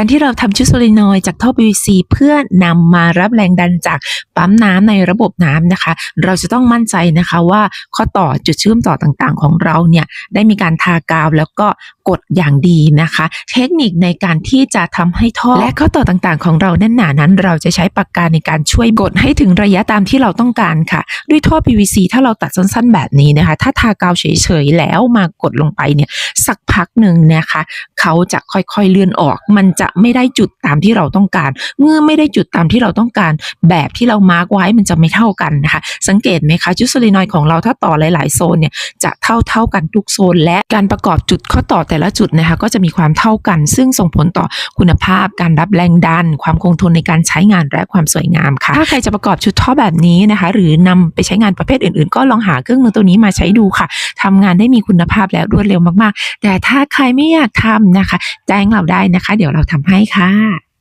การที่เราทำชุดโซลินอยจากท่อ PVC เพื่อนำมารับแรงดันจากปั๊มน้ำในระบบน้ำนะคะ เราจะต้องมั่นใจนะคะว่าข้อต่อจุดเชื่อมต่อต่างๆ ของเราเนี่ยได้มีการทากาวแล้วก็กดอย่างดีนะคะ เทคนิคในการที่จะทำให้ท่อและข้อต่อต่างๆ ของเราแน่นหนานั้น เราจะใช้ปากกาในการช่วยกดให้ถึงระยะตามที่เราต้องการค่ะ ด้วยท่อ PVC ถ้าเราตัดสั้นๆ แบบนี้นะคะ ถ้าทากาวเฉยๆแล้วมากดลงไปเนี่ยสักพักหนึ่งนะคะ เขาจะค่อยๆเลื่อนออก มันจะไม่ได้จุดตามที่เราต้องการ เมื่อไม่ได้จุดตามที่เราต้องการ แบบที่เรามาร์กไว้มันจะไม่เท่ากันนะคะ สังเกตไหมคะจุดโซลินอยของเราถ้าต่อหลาย ๆ โซนเนี่ยจะเท่าเท่าๆกันทุกโซน และการประกอบจุดข้อต่อแต่ละจุดนะคะก็จะมีความเท่ากัน ซึ่งส่งผลต่อคุณภาพ การรับแรงดัน ความคงทนในการใช้งานและความสวยงามค่ะ ถ้าใครจะประกอบชุดท่อแบบนี้นะคะ หรือนำไปใช้งานประเภทอื่น ๆ ก็ลองหาเครื่องมือตัวนี้มาใช้ดูค่ะทำงานได้มีคุณภาพและรวดเร็วมาก ๆ แต่ถ้าใครไม่อยากทำนะคะ แจ้งเราได้นะคะ เดี๋ยวเราทำให้ค่ะ